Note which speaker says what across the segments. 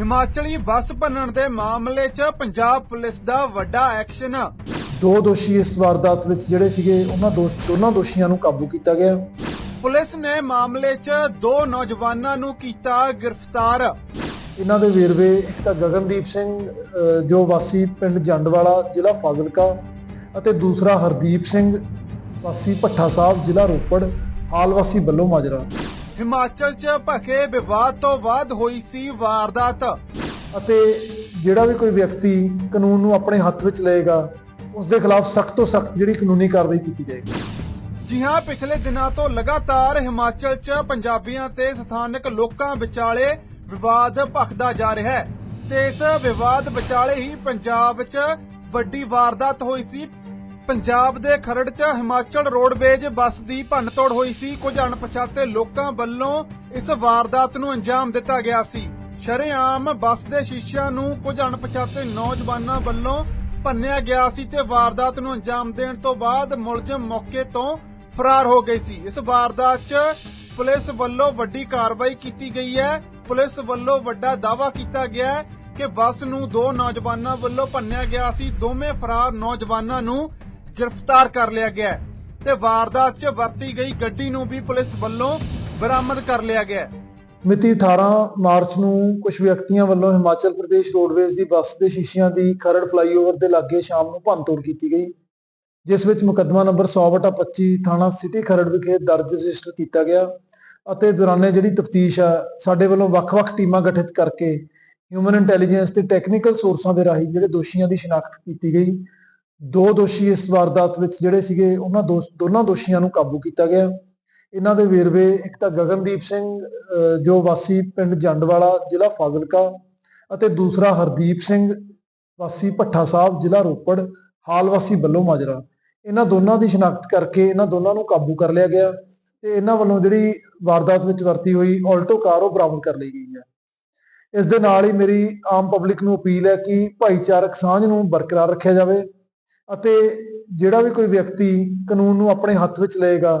Speaker 1: ਹਿਮਾਚਲੀ ਬੱਸ ਭੰਨਣ ਦੇ ਮਾਮਲੇ 'ਚ ਪੰਜਾਬ ਪੁਲਿਸ ਦਾ ਵੱਡਾ ਐਕਸ਼ਨ।
Speaker 2: ਦੋ ਦੋਸ਼ੀ ਇਸ ਵਾਰਦਾਤ ਵਿੱਚ ਜਿਹੜੇ ਸੀਗੇ ਉਹਨਾਂ ਦੋਨਾਂ ਦੋਸ਼ੀਆਂ ਨੂੰ ਕਾਬੂ ਕੀਤਾ ਗਿਆ।
Speaker 1: ਪੁਲਿਸ ਨੇ ਮਾਮਲੇ 'ਚ ਦੋ ਨੌਜਵਾਨਾਂ ਨੂੰ ਕੀਤਾ ਗ੍ਰਿਫਤਾਰ।
Speaker 2: ਇਹਨਾਂ ਦੇ ਵੇਰਵੇ ਇੱਕ ਤਾਂ ਗਗਨਦੀਪ ਸਿੰਘ ਜੋ ਵਾਸੀ ਪਿੰਡ ਜੰਡਵਾਲਾ ਜ਼ਿਲ੍ਹਾ ਫਾਜ਼ਿਲਕਾ ਅਤੇ ਦੂਸਰਾ ਹਰਦੀਪ ਸਿੰਘ ਵਾਸੀ ਭੱਠਾ ਸਾਹਿਬ ਜ਼ਿਲ੍ਹਾ ਰੋਪੜ ਹਾਲ ਵਾਸੀ ਬੱਲੋ ਮਾਜਰਾ।
Speaker 1: ਹਿਮਾਚਲ 'ਚ ਭਖੇ ਵਿਵਾਦ ਤੋਂ ਬਾਅਦ ਹੋਈ ਸੀ ਵਾਰਦਾਤ।
Speaker 2: ਅਤੇ ਜਿਹੜਾ ਵੀ ਕੋਈ ਵਿਅਕਤੀ ਕਾਨੂੰਨ ਨੂੰ ਆਪਣੇ ਹੱਥ ਵਿੱਚ ਲਏਗਾ ਉਸ ਦੇ ਖਿਲਾਫ ਸਖਤ ਤੋਂ ਸਖਤ ਜਿਹੜੀ ਕਾਨੂੰਨੀ ਕਾਰਵਾਈ ਕੀਤੀ ਜਾਏਗੀ।
Speaker 1: ਜੀ ਹਾਂ ਪਿਛਲੇ ਦਿਨਾਂ ਤੋਂ ਲਗਾਤਾਰ ਹਿਮਾਚਲ 'ਚ ਪੰਜਾਬੀਆਂ ਤੇ ਸਥਾਨਕ ਲੋਕਾਂ ਵਿਚਾਲੇ ਵਿਵਾਦ ਭਖਦਾ ਜਾ ਰਿਹਾ ਹੈ। ਤੇ ਇਸ ਵਿਵਾਦ ਵਿਚਾਲੇ ਹੀ ਪੰਜਾਬ 'ਚ ਵੱਡੀ ਵਾਰਦਾਤ ਹੋਈ ਸੀ ਪੰਜਾਬ ਦੇ ਖਰੜ 'ਚ ਹਿਮਾਚਲ ਰੋਡਵੇਜ ਬੱਸ ਦੀ ਭੰਨਤੋੜ ਹੋਈ ਸੀ। ਕੁਝ ਅਣਪਛਾਤੇ ਲੋਕਾਂ ਵੱਲੋਂ ਇਸ ਵਾਰਦਾਤ ਨੂੰ ਅੰਜਾਮ ਦਿੱਤਾ ਗਿਆ ਸੀ। ਸ਼ਰੇਆਮ ਬੱਸ ਦੇ ਸ਼ੀਸ਼ਿਆਂ ਨੂੰ ਕੁਝ ਅਣਪਛਾਤੇ ਨੌਜਵਾਨਾਂ ਵੱਲੋਂ ਭੰਨਿਆ ਗਿਆ ਸੀ ਤੇ ਵਾਰਦਾਤ ਨੂੰ ਅੰਜਾਮ ਦੇਣ ਤੋਂ ਬਾਅਦ ਮੁਲਜ਼ਮ ਮੌਕੇ ਤੋਂ ਫਰਾਰ ਹੋ ਗਏ ਸੀ। ਇਸ ਵਾਰਦਾਤ 'ਚ ਪੁਲਿਸ ਵੱਲੋਂ ਵੱਡੀ ਕਾਰਵਾਈ ਕੀਤੀ ਗਈ ਹੈ। ਪੁਲਿਸ ਵੱਲੋਂ ਵੱਡਾ ਦਾਵਾ ਕੀਤਾ ਗਿਆ ਹੈ ਕਿ ਬੱਸ ਨੂੰ ਦੋ ਨੌਜਵਾਨਾਂ ਵੱਲੋਂ ਭੰਨਿਆ ਗਿਆ ਸੀ। ਦੋਵੇਂ ਫਰਾਰ ਨੌਜਵਾਨਾਂ ਨੂੰ ਗ੍ਰਿਫਤਾਰ ਕਰ ਲਿਆ ਗਿਆ ਤੇ ਵਾਰਦਾਤ 'ਚ ਵਰਤੀ ਗਈ ਗੱਡੀ ਨੂੰ ਵੀ ਪੁਲਿਸ ਵੱਲੋਂ ਬਰਾਮਦ ਕਰ ਲਿਆ ਗਿਆ
Speaker 2: ਮਿਤੀ 18 ਮਾਰਚ ਨੂੰ ਕੁਝ ਵਿਅਕਤੀਆਂ ਵੱਲੋਂ ਹਿਮਾਚਲ ਪ੍ਰਦੇਸ਼ ਰੋਡਵੇਜ਼ ਦੀ ਬੱਸ ਦੇ ਸ਼ੀਸ਼ਿਆਂ ਦੀ ਖਰੜ ਫਲਾਈਓਵਰ ਦੇ ਲਾਗੇ ਸ਼ਾਮ ਨੂੰ ਭੰਨਤੋੜ ਕੀਤੀ ਗਈ, ਜਿਸ ਵਿੱਚ ਮੁਕੱਦਮਾ ਨੰਬਰ 100/25 ਥਾਣਾ ਸਿਟੀ ਖਰੜ ਵਿਖੇ ਦਰਜ ਰਜਿਸਟਰ ਕੀਤਾ ਗਿਆ ਅਤੇ ਦੌਰਾਨੇ ਜਿਹੜੀ ਤਫਤੀਸ਼ ਆ, ਸਾਡੇ ਵੱਲੋਂ ਵੱਖ-ਵੱਖ ਟੀਮਾਂ ਗਠਿਤ ਕਰਕੇ ਹਿਊਮਨ ਇੰਟੈਲੀਜੈਂਸ ਤੇ ਟੈਕਨੀਕਲ ਸੋਰਸਾਂ ਦੇ ਰਾਹੀਂ ਜਿਹੜੇ ਦੋਸ਼ੀਆਂ ਦੀ ਸ਼ਨਾਖਤ ਕੀਤੀ ਗਈ। ਦੋ ਦੋਸ਼ੀ ਇਸ ਵਾਰਦਾਤ ਵਿੱਚ ਜਿਹੜੇ ਸੀਗੇ, ਉਹਨਾਂ ਦੋ, ਦੋਨਾਂ ਦੋਸ਼ੀਆਂ ਨੂੰ ਕਾਬੂ ਕੀਤਾ ਗਿਆ। ਇਹਨਾਂ ਦੇ ਵੇਰਵੇ ਇੱਕ ਤਾਂ ਗਗਨਦੀਪ ਸਿੰਘ ਜੋ ਵਾਸੀ ਪਿੰਡ ਜੰਡਵਾਲਾ, ਜ਼ਿਲ੍ਹਾ ਫਾਜ਼ਿਲਕਾ ਅਤੇ ਦੂਸਰਾ ਹਰਦੀਪ ਸਿੰਘ, ਵਾਸੀ ਭੱਠਾ ਸਾਹਿਬ, ਜ਼ਿਲ੍ਹਾ ਰੋਪੜ, ਹਾਲ ਵਾਸੀ ਬੱਲੋ ਮਾਜਰਾ। ਇਹਨਾਂ ਦੋਨਾਂ ਦੀ ਸ਼ਨਾਖਤ ਕਰਕੇ ਇਹਨਾਂ ਦੋਨਾਂ ਨੂੰ ਕਾਬੂ ਕਰ ਲਿਆ ਗਿਆ ਤੇ ਇਹਨਾਂ ਵੱਲੋਂ ਜਿਹੜੀ ਵਾਰਦਾਤ ਵਿੱਚ ਵਰਤੀ ਹੋਈ ਆਲਟੋ ਕਾਰ ਉਹ ਬਰਾਮਦ ਕਰ ਲਈ ਗਈ ਹੈ। ਇਸ ਦੇ ਨਾਲ ਹੀ ਮੇਰੀ ਆਮ ਪਬਲਿਕ ਨੂੰ ਅਪੀਲ ਹੈ ਕਿ ਭਾਈਚਾਰਕ ਸਾਂਝ ਨੂੰ ਬਰਕਰਾਰ ਰੱਖਿਆ ਜਾਵੇ। ਅਤੇ ਜਿਹੜਾ ਵੀ ਕੋਈ ਵਿਅਕਤੀ ਕਾਨੂੰਨ ਨੂੰ ਆਪਣੇ ਹੱਥ ਵਿੱਚ ਲਏਗਾ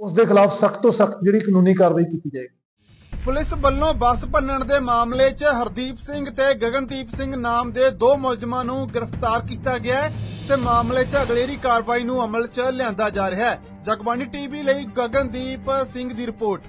Speaker 2: ਉਸ ਦੇ ਖਿਲਾਫ ਸਖਤ ਤੋਂ ਸਖਤ ਜਿਹੜੀ ਕਾਨੂੰਨੀ ਕਾਰਵਾਈ ਕੀਤੀ ਜਾਏਗੀ।
Speaker 1: ਪੁਲਿਸ ਵੱਲੋਂ ਬੱਸ ਭੰਨਣ ਦੇ ਮਾਮਲੇ 'ਚ ਹਰਦੀਪ ਸਿੰਘ ਤੇ ਗਗਨਦੀਪ ਸਿੰਘ ਨਾਮ ਦੇ ਦੋ ਮੁਲਜ਼ਮਾਂ ਨੂੰ ਗ੍ਰਿਫਤਾਰ ਕੀਤਾ ਗਿਆ ਹੈ ਤੇ ਮਾਮਲੇ 'ਚ ਅਗਲੇਰੀ ਕਾਰਵਾਈ ਨੂੰ ਅਮਲ 'ਚ ਲਿਆਂਦਾ ਜਾ ਰਿਹਾ ਹੈ। ਜਗਬਾਣੀ ਟੀਵੀ ਲਈ ਗਗਨਦੀਪ ਸਿੰਘ ਦੀ ਰਿਪੋਰਟ।